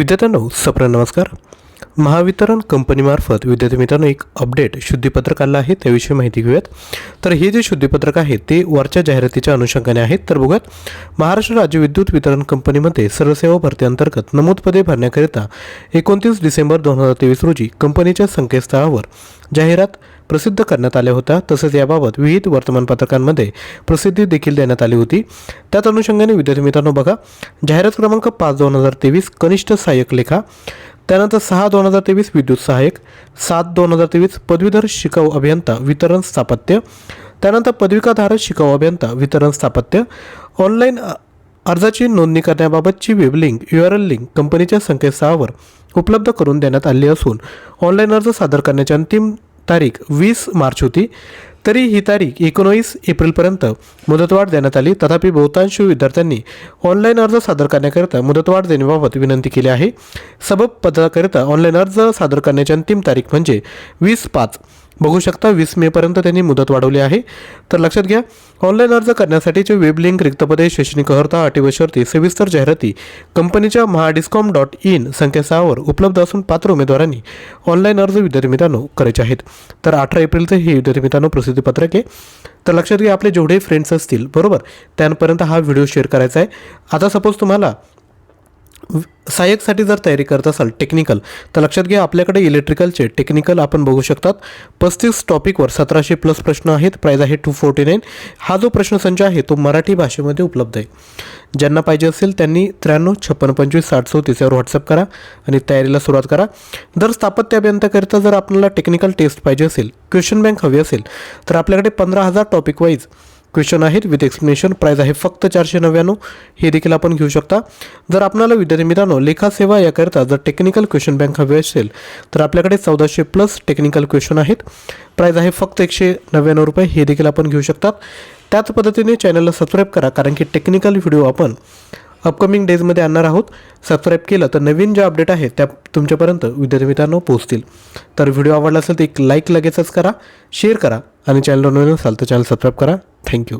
विद्यार्थ्यांनो सप्र नमस्कार. महावितरण कंपनीमार्फत विद्यार्थी मित्रांनो एक अपडेट शुद्धीपत्रक आलं आहे त्याविषयी माहिती घेऊयात. तर हे जे शुद्धीपत्रक आहे ते वरच्या जाहिरातीच्या अनुषंगाने आहेत तर बघूयात महाराष्ट्र राज्य विद्युत वितरण कंपनीमध्ये सर्वसेवा भरतीअंतर्गत नमूद पदे भरण्याकरिता एकोणतीस डिसेंबर दोन हजार तेवीस रोजी कंपनीच्या संकेतस्थळावर जाहिरात प्रसिद्ध करण्यात आल्या होत्या. तसेच याबाबत विविध वर्तमानपत्रकांमध्ये प्रसिद्धी देखील देण्यात आली होती. त्याच अनुषंगाने विद्यार्थी मित्रांनो बघा जाहिरात क्रमांक पाच दोन हजार तेवीस कनिष्ठ सहाय्यक लेखा त्यानंतर सहा दोन हजार तेवीस विद्युत सहाय्यक सात दोन हजार तेवीस पदवीधर शिकाऊ अभियंता वितरण स्थापत्य त्यानंतर पदविकाधारक शिकाऊ अभियंता वितरण स्थापत्य ऑनलाईन अर्जाची नोंदणी करण्याबाबतची web link U R L link कंपनीच्या संकेतस्थळावर उपलब्ध करून देण्यात आली असून ऑनलाईन अर्ज सादर करण्याची अंतिम तारीख वीस मार्च होती तरी ही तारीख एकोणवीस एप्रिलपर्यंत मुदतवाढ देण्यात आली. तथापि बहुतांश विद्यार्थ्यांनी ऑनलाईन अर्ज सादर करण्याकरिता मुदतवाढ देण्याबाबत विनंती केली आहे. सबब पदाकरिता ऑनलाईन अर्ज सादर करण्याची अंतिम तारीख म्हणजे वीस पाच. बघू शकता वीस मेपर्यंत त्यांनी मुदत वाढवली आहे. तर लक्षात घ्या ऑनलाईन अर्ज करण्यासाठीचे वेब लिंक रिक्तपदे शैक्षणिक अर्हता अटी व शर्ती सविस्तर जाहिराती कंपनीच्या महाडिस्कॉम डॉट इन संकेतस्थळावर उपलब्ध असून पात्र उमेदवारांनी ऑनलाईन अर्ज विद्यार्थी मित्रांनो करायचे आहेत. तर अठरा एप्रिलचं हे विद्यार्थी मित्रांनो प्रसिद्धीपत्रक आहे. तर लक्षात घ्या आपले जेवढे फ्रेंड्स असतील बरोबर त्यांपर्यंत हा व्हिडिओ शेअर करायचा आहे. आता सपोज तुम्हाला सहाय्यकसाठी जर तयारी करत असाल टेक्निकल तर लक्षात घ्या आपल्याकडे इलेक्ट्रिकलचे टेक्निकल आपण बघू शकतात. पस्तीस टॉपिकवर सतराशे प्लस प्रश्न आहेत. प्राईज आहे टू फोर्टी नाईन हा जो प्रश्नसंच आहे तो मराठी भाषेमध्ये उपलब्ध आहे. ज्यांना पाहिजे असेल त्यांनी त्र्याण्णव छप्पन्न पंचवीस साठ चौतीस यावर व्हॉट्सअप करा आणि तयारीला सुरुवात करा. जर स्थापत्य अभियंताकरिता जर आपल्याला टेक्निकल टेस्ट पाहिजे असेल क्वेश्चन बँक हवी असेल तर आपल्याकडे पंधरा हजार टॉपिक वाईज क्वेश्चन आहेत. विथ एक्सप्लेनेशन प्राईज आहे फक्त चारशे नव्याण्णव. हे देखील आपण घेऊ शकता. जर आपल्याला विद्यार्थी मित्रांनो लेखा सेवा याकरिता जर टेक्निकल क्वेश्चन बँक हवी असेल तर आपल्याकडे चौदाशे प्लस टेक्निकल क्वेश्चन आहेत. प्राईज आहे फक्त एकशे नव्याण्णव रुपये. हे देखील आपण घेऊ शकतात. त्याच पद्धतीने चॅनलला सबस्क्राईब करा कारण की टेक्निकल व्हिडिओ आपण अपकमिंग डेजमध्ये आणणार आहोत. सबस्क्राईब केलं तर नवीन ज्या अपडेट आहेत त्या तुमच्यापर्यंत विद्यार्थी मित्रांनो पोहोचतील. तर व्हिडिओ आवडला असेल तर एक लाईक लगेचच करा शेअर करा आणि चॅनलवर नवीन असाल तर चॅनल सबस्क्राईब करा. Thank you